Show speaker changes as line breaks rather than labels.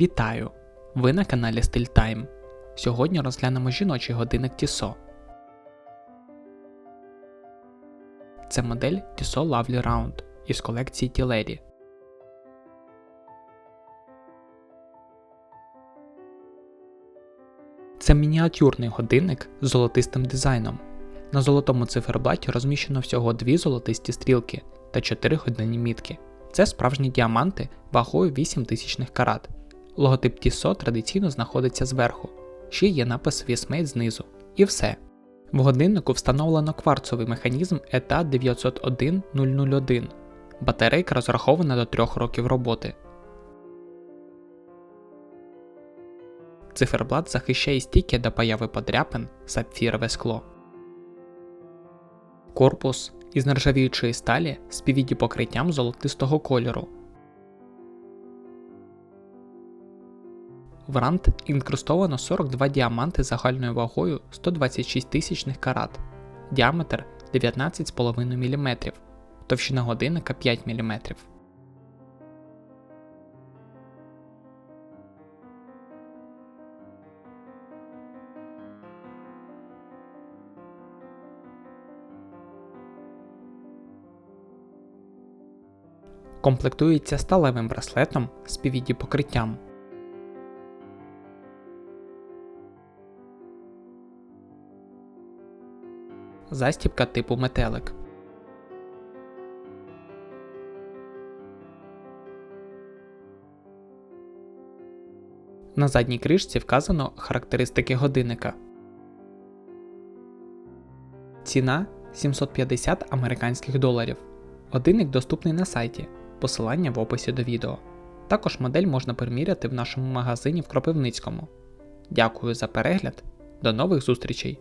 Вітаю! Ви на каналі Style Time. Сьогодні розглянемо жіночий годинник Tissot. Це модель Tissot Lovely Round із колекції Тілері. Це мініатюрний годинник з золотистим дизайном. На золотому циферблаті розміщено всього дві золотисті стрілки та 4 годинні мітки. Це справжні діаманти вагою 8 тисячних карат. Логотип Tissot традиційно знаходиться зверху, ще є напис Swissmade знизу. І все. В годиннику встановлено кварцовий механізм ETA 901001. Батарейка розрахована до 3 років роботи. Циферблат захищає стійки до появи подряпин сапфірове скло. Корпус із нержавіючої сталі з PVD покриттям золотистого кольору. В рант інкрустовано 42 діаманти загальною вагою 126 тисячних карат, діаметр 19,5 мм, товщина годинника 5 мм. Комплектується сталевим браслетом з покриттям. Застібка типу метелик. На задній кришці вказано характеристики годинника. Ціна 750 американських доларів. Годинник доступний на сайті. Посилання в описі до відео. Також модель можна приміряти в нашому магазині в Кропивницькому. Дякую за перегляд. До нових зустрічей!